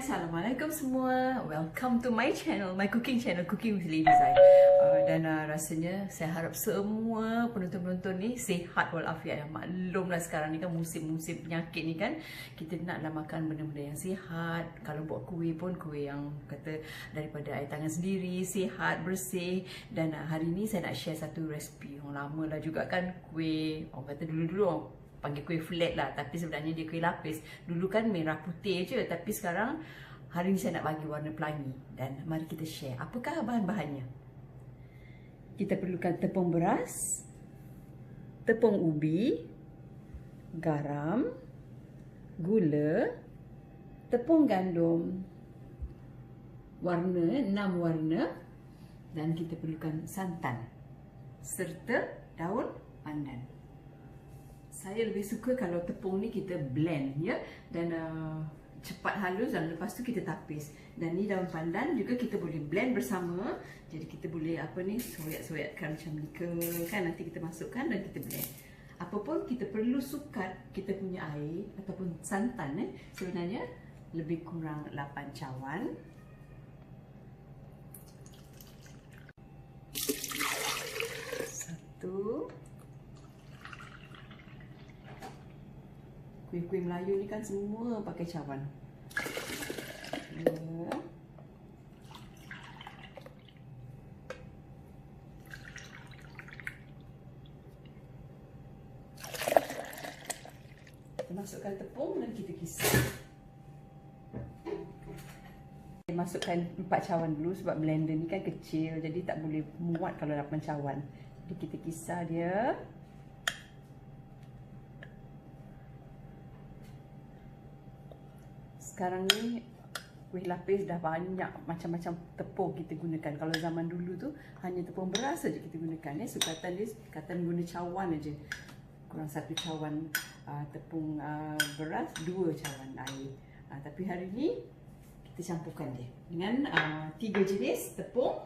Assalamualaikum semua. Welcome to my channel, my cooking channel, Cooking with Lady Zai. Uh, dan uh, rasanya saya harap semua penonton-penonton ni sihat walafiat. Ya. Maklumlah sekarang ni kan musim-musim penyakit ni kan. Kita naklah makan benda-benda yang sihat. Kalau buat kuih pun kuih yang kata daripada air tangan sendiri, sihat, bersih. Dan uh, hari ni saya nak share satu resipi. Yang lama lah juga kan kuih. Orang kata dulu-dulu panggil kuih flat lah. Tapi sebenarnya dia kuih lapis. Dulu kan merah putih je. Tapi sekarang hari ni saya nak bagi warna pelangi. Dan mari kita share. Apakah bahan-bahannya? Kita perlukan tepung beras tepung ubi garam gula tepung gandum. Warna enam warna. Dan kita perlukan santan serta daun pandan saya lebih suka kalau tepung ni kita blend ya dan uh, cepat halus dan lepas tu kita tapis. Dan ni daun pandan juga kita boleh blend bersama. Jadi kita boleh apa ni soyak-soyakkan macam ni ke kan nanti kita masukkan dan kita blend. Apapun kita perlu sukat kita punya air ataupun santan eh sebenarnya lebih kurang 8 cawan. Satu. Kuih-kuih Melayu ni kan semua pakai cawan. Ya. Kita masukkan tepung dan kita kisar. Masukkan empat cawan dulu sebab blender ni kan kecil jadi tak boleh muat kalau lapan cawan. Jadi kita kisar dia. Sekarang ni kuih lapis dah banyak macam-macam tepung kita gunakan. Kalau zaman dulu tu hanya tepung beras saja kita gunakan. Ya. Sukatan dia sukatan guna cawan aja. Kurang satu cawan uh, tepung uh, beras, dua cawan air. Uh, tapi hari ni kita campurkan dia dengan uh, tiga jenis tepung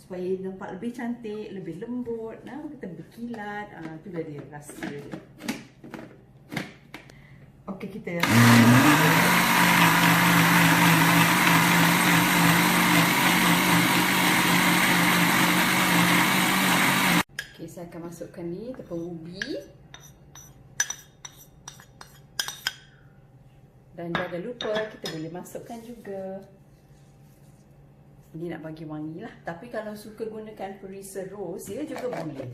supaya nampak lebih cantik, lebih lembut, nah, kita berkilat. Uh, itulah dia rasa dia. Okey kita saya akan masukkan ni tepung ubi. Dan jangan lupa kita boleh masukkan juga. Ini nak bagi wangi lah. Tapi kalau suka gunakan perisa rose dia juga boleh.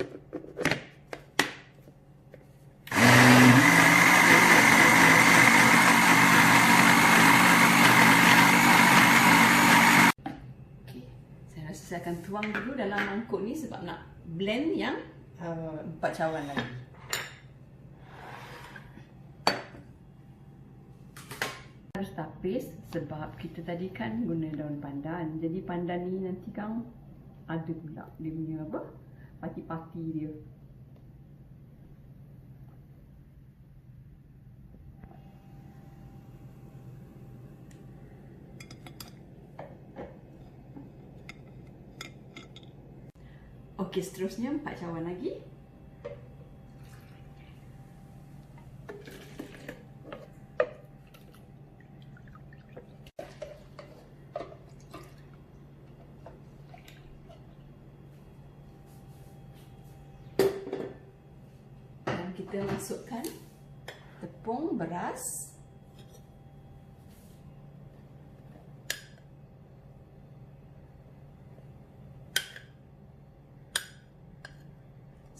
Saya akan tuang dulu dalam mangkuk ni sebab nak blend yang Uh, empat cawan lagi. Harus tapis sebab kita tadi kan guna daun pandan. Jadi pandan ni nanti kan ada pula dia punya apa? Pati-pati dia. Okey, seterusnya empat cawan lagi. Dan kita masukkan tepung beras.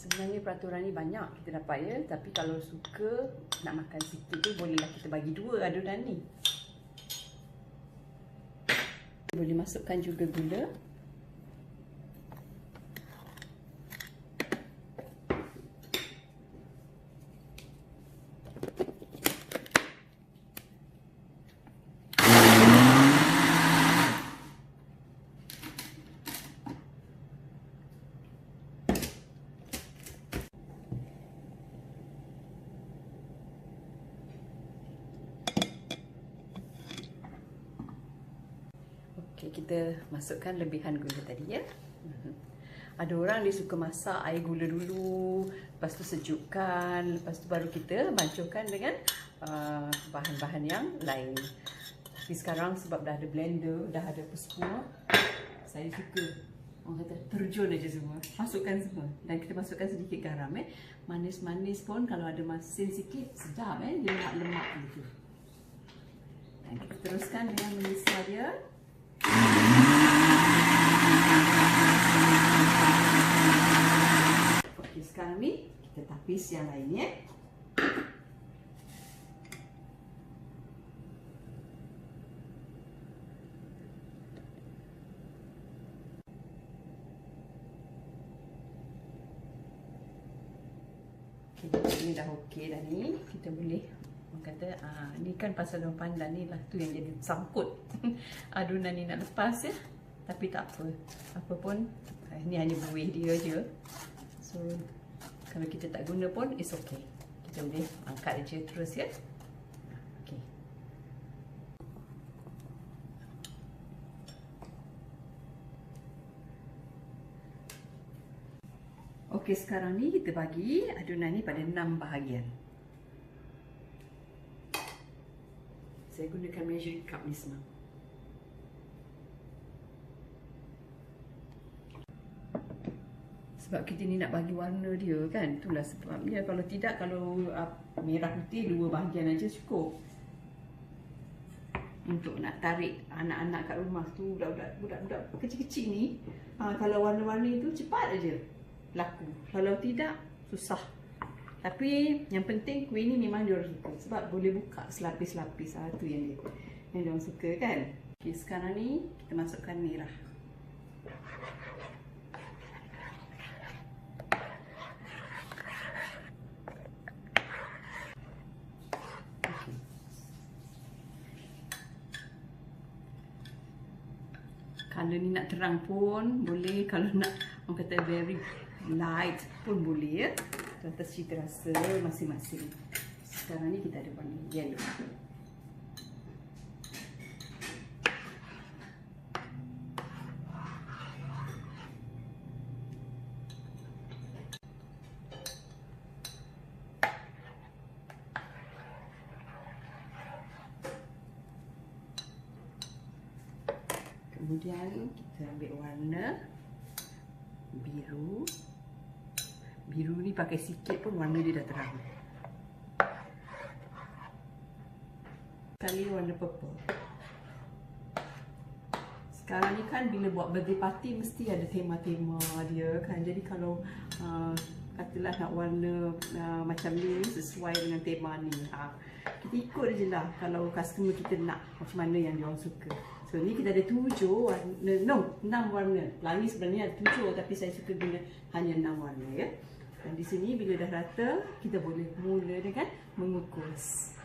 Sebenarnya peraturan ni banyak kita dapat ya. Tapi kalau suka nak makan sikit tu bolehlah kita bagi dua adunan ni. Boleh masukkan juga gula Okay, kita masukkan lebihan gula tadi ya. Mhm. Ada orang dia suka masak air gula dulu, lepas tu sejukkan, lepas tu baru kita bancuhkan dengan uh, bahan-bahan uh, yang lain. Tapi sekarang sebab dah ada blender, dah ada apa semua, saya suka orang kata terjun aja semua. Masukkan semua dan kita masukkan sedikit garam eh. Manis-manis pun kalau ada masin sikit sedap eh lemak-lemak gitu. Dan kita teruskan dengan melisa dia. Okey, sekarang ni kita tapis yang lain ya. Okay, ini dah okey dah ni. Kita boleh kata ah ni kan pasal daun pandan ni lah tu yang jadi sangkut adunan ni nak lepas ya. Tapi tak apa. Apa pun ini hanya buih dia je. So kalau kita tak guna pun it's okay. Kita boleh angkat je terus ya. Okey, sekarang ni kita bagi adunan ni pada 6 bahagian. Saya gunakan measuring cup ni semua. Sebab kita ni nak bagi warna dia kan. Itulah sebabnya kalau tidak kalau uh, merah putih dua bahagian aja cukup. Untuk nak tarik anak-anak kat rumah tu budak-budak kecil-kecil ni uh, kalau warna-warni tu cepat aja laku. Kalau tidak, susah. Tapi yang penting kuih ni memang dia orang suka. Sebab boleh buka selapis-lapis. Ha, tu yang dia, yang dia suka kan. Okay, sekarang ni kita masukkan merah. Kalau ni nak terang pun boleh. Kalau nak orang kata very light pun boleh ya. Atas cita rasa masing-masing. Sekarang ni kita ada warna yellow. Kemudian kita ambil warna biru biru ni pakai sikit pun warna dia dah terang kali warna purple sekarang ni kan bila buat birthday party mesti ada tema-tema dia kan jadi kalau uh, katalah nak warna uh, macam ni sesuai dengan tema ni ha. kita ikut je lah kalau customer kita nak macam mana yang dia orang suka So ni kita ada tujuh warna, no, enam warna. Pelangi sebenarnya ada tujuh tapi saya suka guna hanya enam warna ya. Di sini bila dah rata, kita boleh mula dengan mengukus.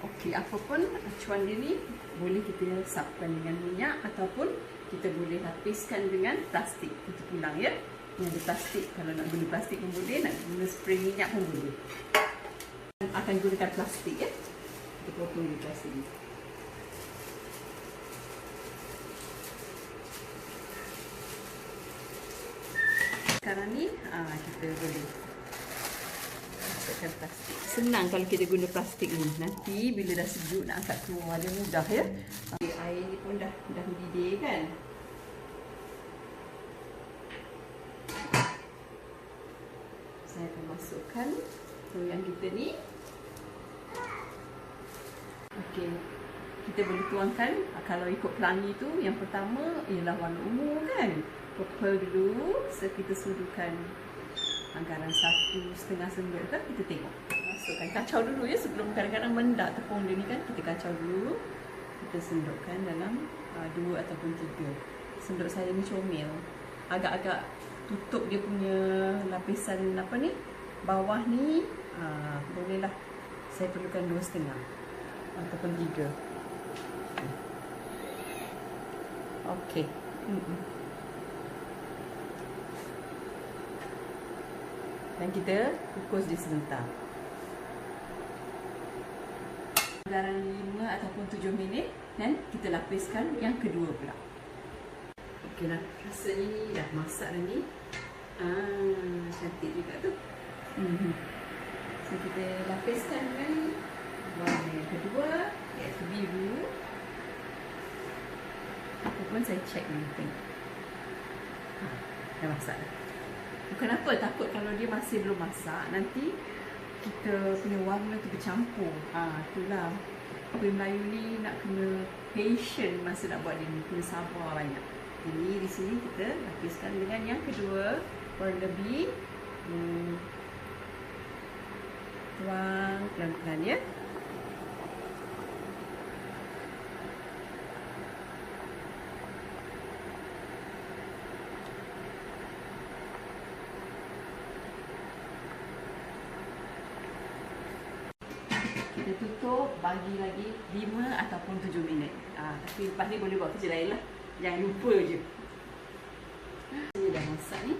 Okey, apapun acuan dia ni boleh kita sapkan dengan minyak ataupun kita boleh hapiskan dengan plastik. Kita pulang ya. Yang ada plastik, kalau nak guna plastik pun boleh, nak guna spray minyak pun boleh. Akan gunakan plastik ya. Kita potong di plastik ni. Sekarang ni aa, ah, kita boleh masukkan plastik. Senang kalau kita guna plastik ni. Nanti bila dah sejuk nak angkat keluar dia mudah ya. Okay, air ni pun dah dah mendidih kan. Saya akan masukkan loyang kita ni. Okey. Kita boleh tuangkan kalau ikut pelangi tu yang pertama ialah warna ungu kan purple dulu so kita sudukan anggaran satu setengah sendok kan? Kita tengok. Masukkan kacau dulu ya sebelum kadang-kadang mendak tepung dia ni kan? Kita kacau dulu. Kita sendokkan dalam uh, dua ataupun tiga. Sendok saya ni comel. Agak-agak tutup dia punya lapisan apa ni? Bawah ni uh, bolehlah saya perlukan dua setengah ataupun tiga. Okey. Mm -mm. Dan kita kukus dia sebentar. Dalam 5 ataupun 7 minit dan kita lapiskan yang kedua pula. Okeylah, rasanya ni dah masak dah ni. Ah, cantik juga tu. -hmm. So kita lapiskan dengan Warna yang kedua iaitu biru. Apa pun saya check ni. Ha, dah masak dah. Bukan apa, takut kalau dia masih belum masak, nanti kita punya warna tu bercampur. Ha, itulah. Kuih Melayu ni nak kena patient masa nak buat dia ni. Kena sabar banyak. Jadi di sini kita lapiskan dengan yang kedua. Warna B. Hmm. Tuang pelan-pelan ya. Kita tutup bagi lagi 5 ataupun 7 minit. Ah, tapi lepas ni boleh buat kerja lain lah. Jangan lupa je. Ini dah masak ni.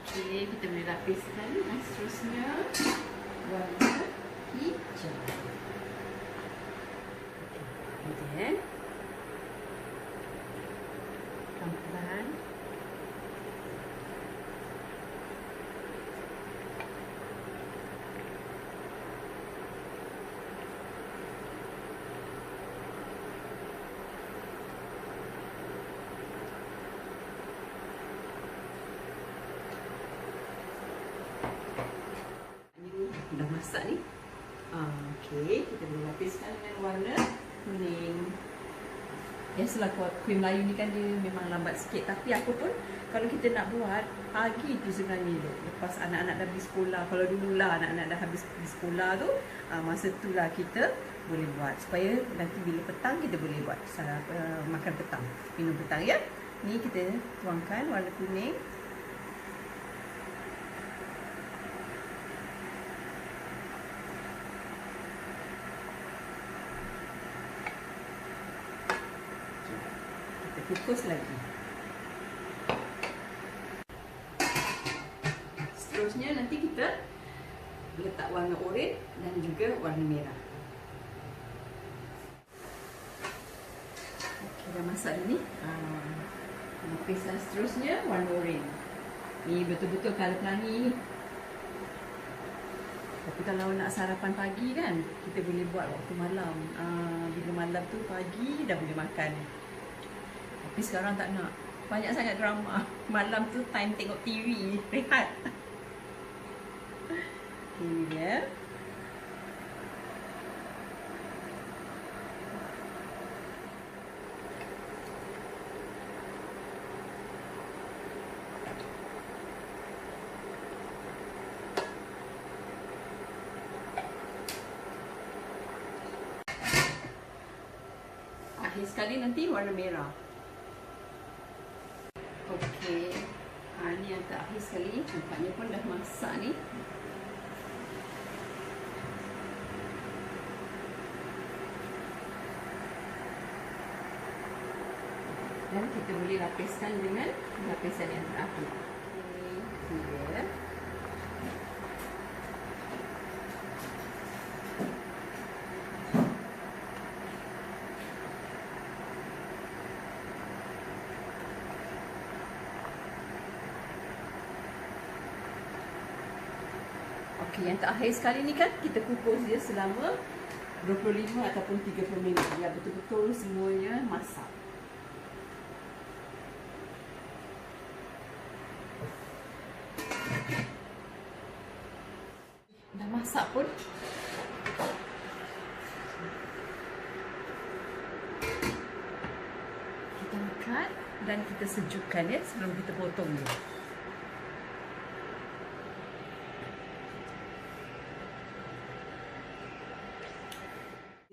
Okey, kita boleh lapiskan dan seterusnya warna hijau. Okey. Pelan-pelan. Ini dah masak ni. Ah, Okey, kita boleh lapiskan dengan warna kuning. Biasalah kuih Melayu ni kan dia memang lambat sikit. Tapi apa pun kalau kita nak buat Pagi tu sebenarnya tu Lepas anak-anak dah pergi sekolah Kalau dululah anak-anak dah habis sekolah tu uh, Masa tu lah kita boleh buat. Supaya nanti bila petang kita boleh buat. Uh, Makan petang. Minum petang ya? Ni kita tuangkan warna kuning Kukus lagi. Seterusnya nanti kita letak warna oranye dan juga warna merah. Okey, dah masak dah ni. Ah, lapisan seterusnya warna oranye. Ni betul-betul colour pelangi ni. Tapi kalau nak sarapan pagi kan, kita boleh buat waktu malam. Ah, bila malam tu pagi dah boleh makan. Tapi sekarang tak nak. Banyak sangat drama. Malam tu time tengok TV. Rehat. Ini dia. Akhir sekali nanti warna merah. Okey. Ha, ni yang terakhir sekali. Nampaknya pun dah masak ni. Dan kita boleh lapiskan dengan lapisan yang terakhir. Ini dia. Yang terakhir sekali ni kan kita kukus dia selama 25 ataupun 30 minit. Ya betul-betul semuanya masak. Dah masak pun. Kita angkat dan kita sejukkan ya sebelum kita potong dia.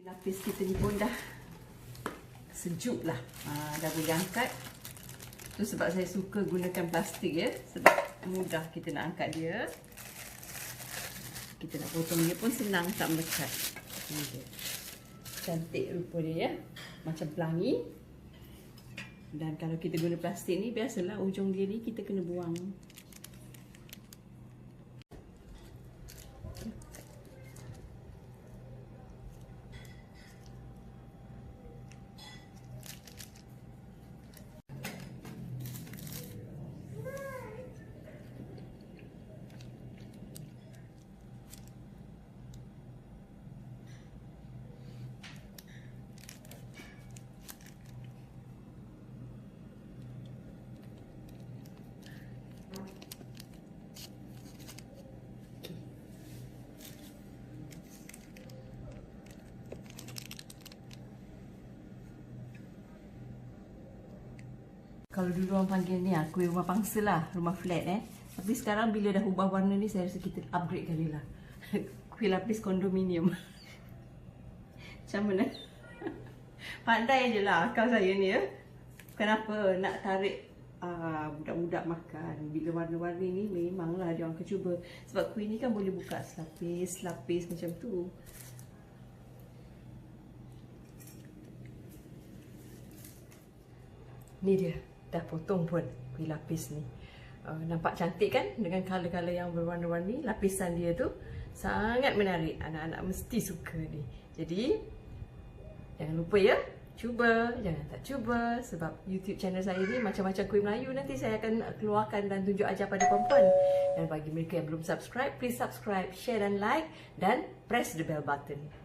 Lapis kita ni pun dah sejuk lah. Ha, dah boleh angkat. Tu sebab saya suka gunakan plastik ya. Sebab mudah kita nak angkat dia. Kita nak potong dia pun senang tak dia. Cantik rupa dia ya. Macam pelangi. Dan kalau kita guna plastik ni biasalah ujung dia ni kita kena buang. Kalau dulu orang panggil ni ah, kuih rumah pangsa lah, rumah flat eh. Tapi sekarang bila dah ubah warna ni, saya rasa kita upgrade kali lah. kuih lapis kondominium. Macam mana? Pandai je lah akal saya ni ya. Kenapa nak tarik uh, budak-budak makan. Bila warna-warni ni memanglah dia orang cuba. Sebab kuih ni kan boleh buka selapis-selapis macam tu. Ni dia, dah potong pun kuih lapis ni. Uh, nampak cantik kan dengan color-color yang berwarna-warni. Lapisan dia tu sangat menarik. Anak-anak mesti suka ni. Jadi, jangan lupa ya, cuba. Jangan tak cuba. Sebab YouTube channel saya ni macam-macam kuih Melayu nanti saya akan keluarkan dan tunjuk ajar pada perempuan. Dan bagi mereka yang belum subscribe, please subscribe, share dan like dan press the bell button.